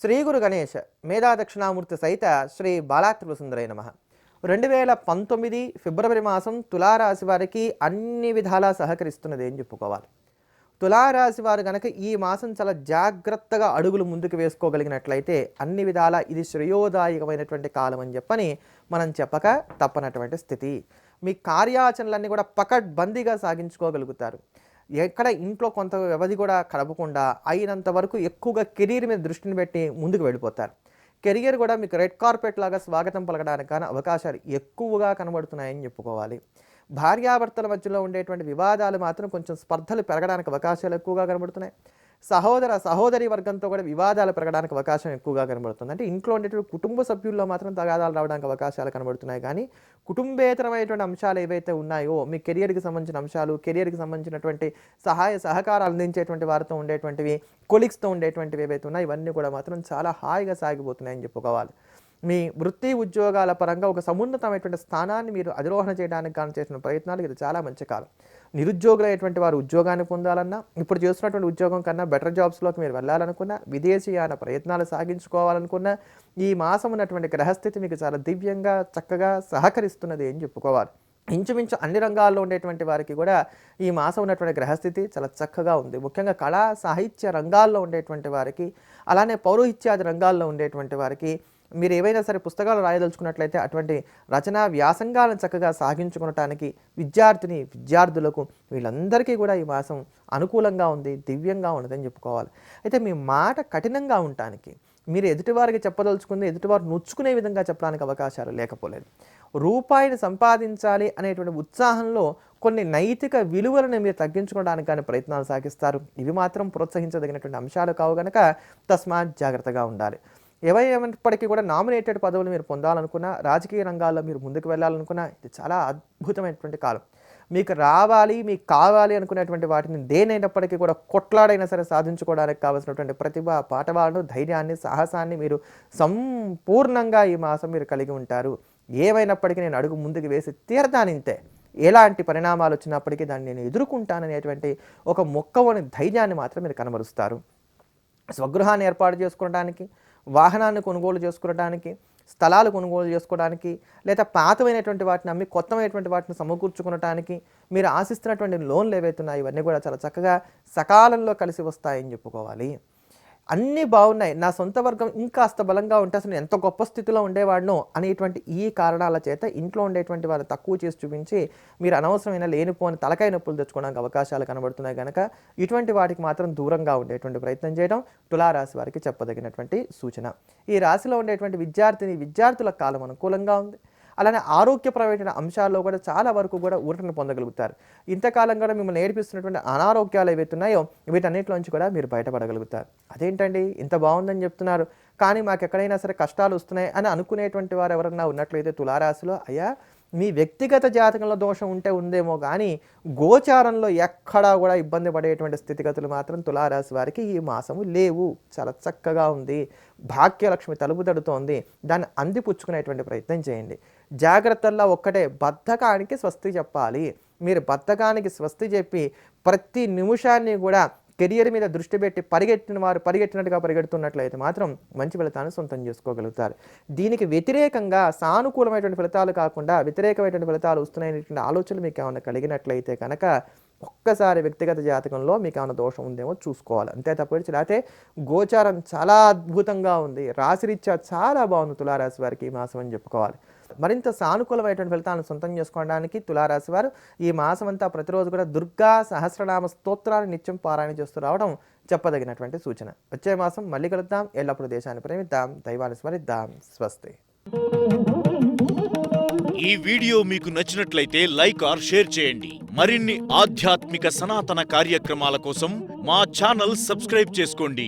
శ్రీ గురు గణేష్ మేధా దక్షిణామూర్తి సహిత శ్రీ బాలాత్రిపుర సుందరై నమ. రెండు వేల పంతొమ్మిది ఫిబ్రవరి మాసం తులారాశి వారికి అన్ని విధాలా సహకరిస్తున్నది అని చెప్పుకోవాలి. తులారాశి వారు కనుక ఈ మాసం చాలా జాగ్రత్తగా అడుగులు ముందుకు వేసుకోగలిగినట్లయితే అన్ని విధాలా ఇది శ్రేయోదాయకమైనటువంటి కాలం అని చెప్పని మనం చెప్పక తప్పనటువంటి స్థితి. మీ కార్యాచరణలన్నీ కూడా పకడ్బందీగా సాగించుకోగలుగుతారు. ఎక్కడ ఇంట్లో కొంత వ్యవధి కూడా కలపకుండా అయినంత వరకు ఎక్కువగా కెరీర్ మీద దృష్టిని పెట్టి ముందుకు వెళ్ళిపోతారు. కెరియర్ కూడా మీకు రెడ్ కార్పెట్ లాగా స్వాగతం పలకడానికి కానీ అవకాశాలు ఎక్కువగా కనబడుతున్నాయని చెప్పుకోవాలి. భార్యాభర్తల మధ్యలో ఉండేటువంటి వివాదాలు మాత్రం కొంచెం స్పర్ధలు పెరగడానికి అవకాశాలు ఎక్కువగా కనబడుతున్నాయి. సహోదర సహోదరి వర్గంతో కూడా వివాదాలు పెరగడానికి అవకాశం ఎక్కువగా కనబడుతుంది. అంటే ఇంట్లో ఉండేటువంటి కుటుంబ సభ్యుల్లో మాత్రం తగాదాలు రావడానికి అవకాశాలు కనబడుతున్నాయి. కానీ కుటుంబేతరమైనటువంటి అంశాలు ఏవైతే ఉన్నాయో మీ కెరియర్కి సంబంధించిన అంశాలు కెరియర్కి సంబంధించినటువంటి సహాయ సహకారాలు అందించేటువంటి వారితో ఉండేటువంటివి కొలిక్స్తో ఉండేటువంటివి ఏవైతే ఉన్నాయో ఇవన్నీ కూడా మాత్రం చాలా హాయిగా సాగిపోతున్నాయని చెప్పుకోవాలి మీ వృత్తి ఉద్యోగాల పరంగా ఒక సమున్నతమైనటువంటి స్థానాన్ని మీరు అధిరోహణ చేయడానికి కానీ చేసిన ప్రయత్నాలు ఇది చాలా మంచి కాలం. నిరుద్యోగులైనటువంటి వారు ఉద్యోగాన్ని పొందాలన్నా ఇప్పుడు చేస్తున్నటువంటి ఉద్యోగం కన్నా బెటర్ జాబ్స్లోకి మీరు వెళ్ళాలనుకున్నా విదేశీయాన ప్రయత్నాలు సాగించుకోవాలనుకున్నా ఈ మాసం ఉన్నటువంటి గ్రహస్థితి మీకు చాలా దివ్యంగా చక్కగా సహకరిస్తున్నది అని చెప్పుకోవాలి. ఇంచుమించు అన్ని రంగాల్లో ఉండేటువంటి వారికి కూడా ఈ మాసం ఉన్నటువంటి గ్రహస్థితి చాలా చక్కగా ఉంది. ముఖ్యంగా కళా సాహిత్య రంగాల్లో ఉండేటువంటి వారికి అలానే పౌరోహిత్యాది రంగాల్లో ఉండేటువంటి వారికి మీరు ఏవైనా సరే పుస్తకాలు రాయదలుచుకున్నట్లయితే అటువంటి రచనా వ్యాసంగాలను చక్కగా సాగించుకునటానికి విద్యార్థిని విద్యార్థులకు వీళ్ళందరికీ కూడా ఈ మాసం అనుకూలంగా ఉంది దివ్యంగా ఉన్నదని చెప్పుకోవాలి. అయితే మీ మాట కఠినంగా ఉండటానికి మీరు ఎదుటివారికి చెప్పదలుచుకుంది ఎదుటివారు నొచ్చుకునే విధంగా చెప్పడానికి అవకాశాలు లేకపోలేదు. రూపాయిని సంపాదించాలి అనేటువంటి ఉత్సాహంలో కొన్ని నైతిక విలువలను మీరు తగ్గించుకోవడానికి కానీ ప్రయత్నాలు సాగిస్తారు. ఇవి మాత్రం ప్రోత్సహించదగినటువంటి అంశాలు కావు గనక తస్మాత్ జాగ్రత్తగా ఉండాలి. ఏమైనప్పటికీ కూడా నామినేటెడ్ పదవులు మీరు పొందాలనుకున్నా రాజకీయ రంగాల్లో మీరు ముందుకు వెళ్ళాలనుకున్నా ఇది చాలా అద్భుతమైనటువంటి కాలం. మీకు రావాలి మీకు కావాలి అనుకునేటువంటి వాటిని దేనైనప్పటికీ కూడా కొట్లాడైనా సరే సాధించుకోవడానికి కావాల్సినటువంటి ప్రతిభ పాటవాడు ధైర్యాన్ని సాహసాన్ని మీరు సంపూర్ణంగా ఈ మాసం మీరు కలిగి ఉంటారు. ఏమైనప్పటికీ నేను అడుగు ముందుకు వేసి తీరదానింతే ఎలాంటి పరిణామాలు వచ్చినప్పటికీ దాన్ని నేను ఎదుర్కొంటాననేటువంటి ఒక మొక్కవని ధైర్యాన్ని మాత్రం మీరు కనబరుస్తారు. స్వగృహాన్ని ఏర్పాటు చేసుకోవడానికి వాహనాన్ని కొనుగోలు చేసుకోవడానికి స్థలాలు కొనుగోలు చేసుకోవడానికి లేదా పాతమైనటువంటి వాటిని అమ్మి కొత్తమైనటువంటి వాటిని సమకూర్చుకునడానికి మీరు ఆశిస్తున్నటువంటి లోన్లు ఏవైతే ఉన్నాయో ఇవన్నీ కూడా చాలా చక్కగా సకాలంలో కలిసి వస్తాయని చెప్పుకోవాలి. అన్నీ బాగున్నాయి. నా సొంత వర్గం ఇంకాస్త బలంగా ఉంటే అసలు ఎంత గొప్ప స్థితిలో ఉండేవాడినో అనేటువంటి ఈ కారణాల చేత ఇంట్లో ఉండేటువంటి వారు తక్కువ చేసి చూపించి మీరు అనవసరమైన లేనిపోని తలకాయ నొప్పులు తెచ్చుకోవడానికి అవకాశాలు కనబడుతున్నాయి కనుక ఇటువంటి వాటికి మాత్రం దూరంగా ఉండేటువంటి ప్రయత్నం చేయడం తులారాశి వారికి చెప్పదగినటువంటి సూచన. ఈ రాశిలో ఉండేటువంటి విద్యార్థిని విద్యార్థుల కాలం అనుకూలంగా ఉంది. అలానే ఆరోగ్యపరమైన అంశాల్లో కూడా చాలా వరకు కూడా ఊరటను పొందగలుగుతారు. ఇంతకాలం కూడా మిమ్మల్ని నేర్పిస్తున్నటువంటి అనారోగ్యాలు ఏవైతే ఉన్నాయో వీటన్నిటిలోంచి కూడా మీరు బయటపడగలుగుతారు. అదేంటండి? ఇంత బాగుందని చెప్తున్నారు. కానీ మాకు ఎక్కడైనా సరే కష్టాలు వస్తున్నాయి అని అనుకునేటువంటి వారు ఎవరన్నా ఉన్నట్లయితే తులారాశిలో అయ్యా మీ వ్యక్తిగత జాతకంలో దోషం ఉంటే ఉందేమో కానీ గోచారంలో ఎక్కడా కూడా ఇబ్బంది పడేటువంటి స్థితిగతులు మాత్రం తులారాశి వారికి ఈ మాసము లేవు. చాలా చక్కగా ఉంది. భాగ్యలక్ష్మి తలుపు తడుతోంది దాన్ని అందిపుచ్చుకునేటువంటి ప్రయత్నం చేయండి. జాగ్రత్తల్లో ఒక్కటే బద్ధకానికి స్వస్తి చెప్పాలి. మీరు బద్ధకానికి స్వస్తి చెప్పి ప్రతి నిమిషాన్ని కూడా కెరియర్ మీద దృష్టి పెట్టి పరిగెట్టిన వారు పరిగెట్టినట్టుగా పరిగెడుతున్నట్లయితే మాత్రం మంచి ఫలితాన్ని సొంతం చేసుకోగలుగుతారు. దీనికి వ్యతిరేకంగా సానుకూలమైనటువంటి ఫలితాలు కాకుండా వ్యతిరేకమైనటువంటి ఫలితాలు వస్తున్నాయనేటువంటి ఆలోచనలు మీకు ఏమైనా కలిగినట్లయితే కనుక ఒక్కసారి వ్యక్తిగత జాతకంలో మీకు ఏమైనా దోషం ఉందేమో చూసుకోవాలి. అంతే తప్ప అయితే గోచారం చాలా అద్భుతంగా ఉంది. రాశిరీత్యా చాలా బాగుంది తులారాశి వారికి ఈ మాసం అని చెప్పుకోవాలి. మరింత సానుకూలమైనటువంటి ఫలితాలను సొంతం చేసుకోవడానికి తులారాశి వారు ఈ మాసం అంతా ప్రతిరోజు కూడా దుర్గా సహస్రనామ స్తోత్రాన్ని నిత్యం పారాయణ చేస్తూ రావడం చెప్పదగినటువంటి సూచన. వచ్చే మాసం మళ్ళీ కలుద్దాం. ఎల్లప్పుడూ దేశాన్ని ప్రేమిద్దాం. దైవాన్ని స్మరిద్దాం. స్వస్తి. ఈ వీడియో మీకు నచ్చినట్లయితే లైక్ ఆర్ షేర్ చేయండి. మరిన్ని ఆధ్యాత్మిక సనాతన కార్యక్రమాల కోసం మా ఛానల్ సబ్స్క్రైబ్ చేసుకోండి.